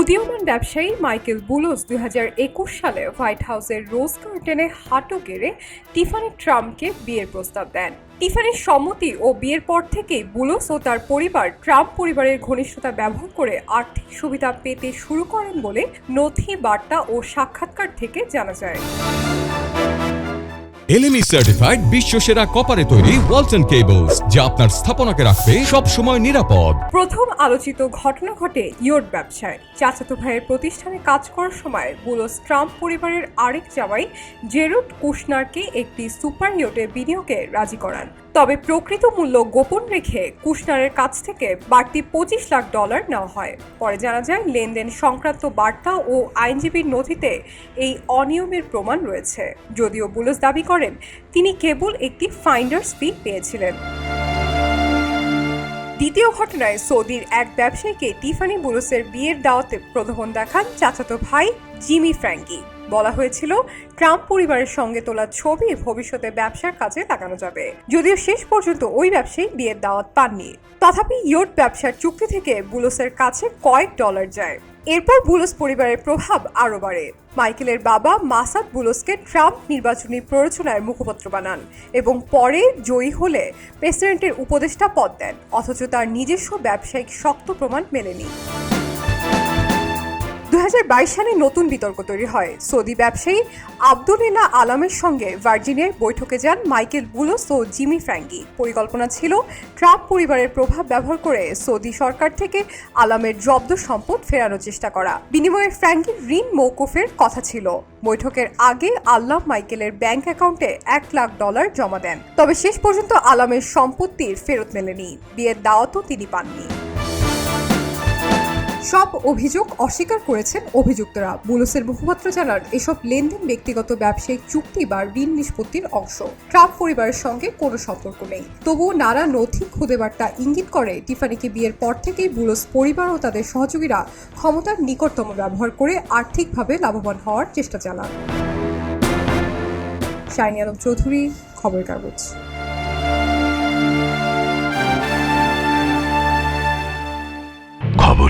উদীয়মান ব্যবসায়ী মাইকেল বুলোস দু হাজার একুশ সালে হোয়াইট হাউসের রোজ গার্ডেনে হাঁটু গেড়ে টিফানি ট্রাম্পকে বিয়ের প্রস্তাব দেন। টিফানির সম্মতি ও বিয়ের পর থেকেই বুলোস ও তার পরিবার ট্রাম্প পরিবারের ঘনিষ্ঠতা ব্যবহার করে আর্থিক সুবিধা পেতে শুরু করেন বলে নথি বার্তা ও সাক্ষাৎকার থেকে জানা যায়। এলএমই সার্টিফাইড বিশ্ব সেরা কপারে তৈরি ওয়ালটন কেবলস যা আপনার স্থাপনাকে রাখবে সব সময় নিরাপদ। প্রথম আলোচিত ঘটনা ঘটে ইয়োট ব্যবসায়। চাচাতো ভাইয়ের প্রতিষ্ঠানে কাজ করার সময় বুলোস ট্রাম্প পরিবারের আরেক জামাই জেরুড কুশনারকে একটি সুপার ইয়োটে বিনিয়োগে রাজি করান। তবে প্রকৃত মূল্য গোপন রেখে কুশনারের কাছ থেকে বাড়তি পঁচিশ লাখ ডলার নেওয়া হয়। পরে জানা যায়, লেনদেন সংক্রান্ত বার্তা ও আইনজীবীর নথিতে এই অনিয়মের প্রমাণ রয়েছে। যদিও বুলোস দাবি করেন। তিনি কেবল একটি ফাইন্ডার্স ফি পেয়েছিলেন। দ্বিতীয় ঘটনায় সৌদির এক ব্যবসায়ীকে টিফানি বুরুসের বিয়ের দাওয়াতে প্রলোভন দেখান চাচাতো ভাই জিমি ফ্র্যাঙ্কি। বলা হয়েছিল, ট্রাম্প পরিবারের সঙ্গে তোলা ছবি ভবিষ্যতে ব্যবসার কাজে লাগানো যাবে। যদিও শেষ পর্যন্ত ওই ব্যবসায়ী বিয়ের দাওয়াত পাননি। তথাপি ইয়োট ব্যবসার চুক্তি থেকে বুলোসের কাছে কয়েক ডলার যায়। এরপর বুলস পরিবারের প্রভাব আরও বাড়ে। মাইকেলের বাবা মাসাদ বুলসকে ট্রাম্প নির্বাচনী প্ররোচনায় মুখপত্র বানান এবং পরে জয়ী হলে প্রেসিডেন্টের উপদেষ্টা পদ দেন, অথচ তার নিজস্ব ব্যবসায়িক শক্ত প্রমাণ মেলেনি। সালে নতুন বিতর্ক তৈরি হয়। সৌদি ব্যবসায়ী আবদুলিনা আলামের সঙ্গে ভার্জিনিয়ার বৈঠকে যান মাইকেল বুলোস ও জিমি ফ্র্যাঙ্কি। পরিকল্পনা ছিল ট্রাম্প পরিবারের প্রভাব ব্যবহার করে সৌদি সরকার থেকে আলামের জব্দ সম্পদ ফেরানোর চেষ্টা করা। বিনিময়ে ফ্র্যাঙ্কির ঋণ মৌকুফের কথা ছিল। বৈঠকের আগে আল্লাহ মাইকেলের ব্যাংক অ্যাকাউন্টে এক লাখ ডলার জমা দেন। তবে শেষ পর্যন্ত আলামের সম্পত্তির ফেরত মেলেনি। বিয়ের দাওয়াতও তিনি পাননি। সব অভিযোগ অস্বীকার করেছেন অভিযুক্তরা। বুলুসের মুখপাত্র জানান, এসব লেনদেন ব্যক্তিগত ব্যবসায়িক চুক্তি বা ঋণ নিষ্পত্তির অংশ। ট্রাম্প পরিবারের সঙ্গে কোনো সম্পর্ক নেই। তবুও নানা নথি খুদে বার্তা ইঙ্গিত করে, টিফানিকে বিয়ের পর থেকেই বুলুস পরিবার ও তাদের সহযোগীরা ক্ষমতার নিকটতম ব্যবহার করে আর্থিকভাবে লাভবান হওয়ার চেষ্টা চালান। শাইনি আলম চৌধুরী খবর কাগজ।